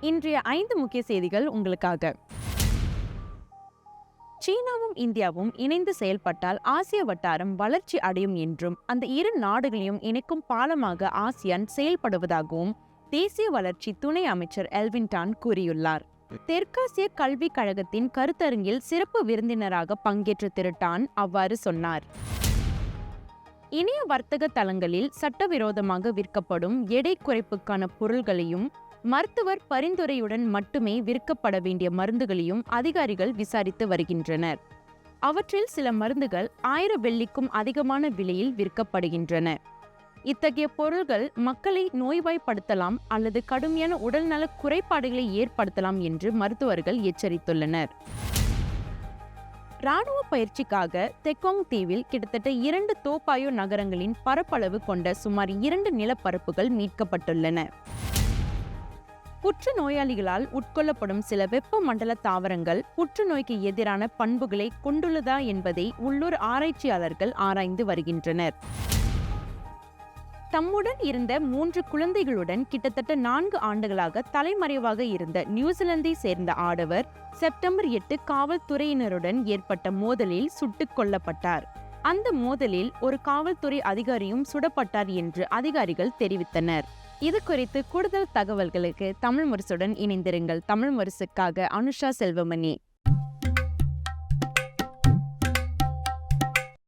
இன்றைய ஐந்து முக்கிய செய்திகள் உங்களுக்காக. சீனாவும் இந்தியாவும் இணைந்து செயல்பட்டால் ஆசிய வட்டாரம் வளர்ச்சி அடையும் என்றும் அந்த இரு நாடுகளையும் இணைக்கும் பாலமாக ஆசியான் செயல்படுவதாகவும் தேசிய வளர்ச்சி துணை அமைச்சர் எல்வின்டான் கூறியுள்ளார். தெற்காசிய கல்விக் கழகத்தின் கருத்தரங்கில் சிறப்பு விருந்தினராக பங்கேற்ற திரு டான் அவ்வாறு சொன்னார். இணைய வர்த்தக தளங்களில் சட்டவிரோதமாக விற்கப்படும் எடை குறைப்புக்கான பொருள்களையும் மருத்துவர் பரிந்துரையுடன் மட்டுமே விற்கப்பட வேண்டிய மருந்துகளையும் அதிகாரிகள் விசாரித்து வருகின்றனர். அவற்றில் சில மருந்துகள் ஆயிரம் வெள்ளிக்கும் அதிகமான விலையில் விற்கப்படுகின்றன. இத்தகைய பொருள்கள் மக்களை நோய்வாய்ப்படுத்தலாம் அல்லது கடுமையான உடல்நல குறைபாடுகளை ஏற்படுத்தலாம் என்று மருத்துவர்கள் எச்சரித்துள்ளனர். ராணுவ பயிற்சிக்காக தெக்கோங் தீவில் கிட்டத்தட்ட இரண்டு தோப்பாயோ நகரங்களின் பரப்பளவு கொண்ட சுமார் இரண்டு நிலப்பரப்புகள் மீட்கப்பட்டுள்ளன. புற்றுநோயாளிகளால் உட்கொள்ளப்படும் சில வெப்பமண்டல தாவரங்கள் புற்றுநோய்க்கு எதிரான பண்புகளை கொண்டுள்ளதா என்பதை உள்ளூர் ஆராய்ச்சியாளர்கள் ஆராய்ந்து வருகின்றனர். தம்முடன் இருந்த மூன்று குழந்தைகளுடன் கிட்டத்தட்ட நான்கு ஆண்டுகளாக தலைமறைவாக இருந்த நியூசிலாந்தை சேர்ந்த ஆடவர் செப்டம்பர் எட்டு காவல்துறையினருடன் ஏற்பட்ட மோதலில் சுட்டுக் கொல்லப்பட்டார். அந்த மோதலில் ஒரு காவல்துறை அதிகாரியும் சுடப்பட்டார் என்று அதிகாரிகள் தெரிவித்தனர். இது குறித்து கூடுதல் தகவல்களுக்கு தமிழ் முரசுடன் இணைந்திருங்கள். தமிழ் முரசுக்காக அனுஷா செல்வமணி.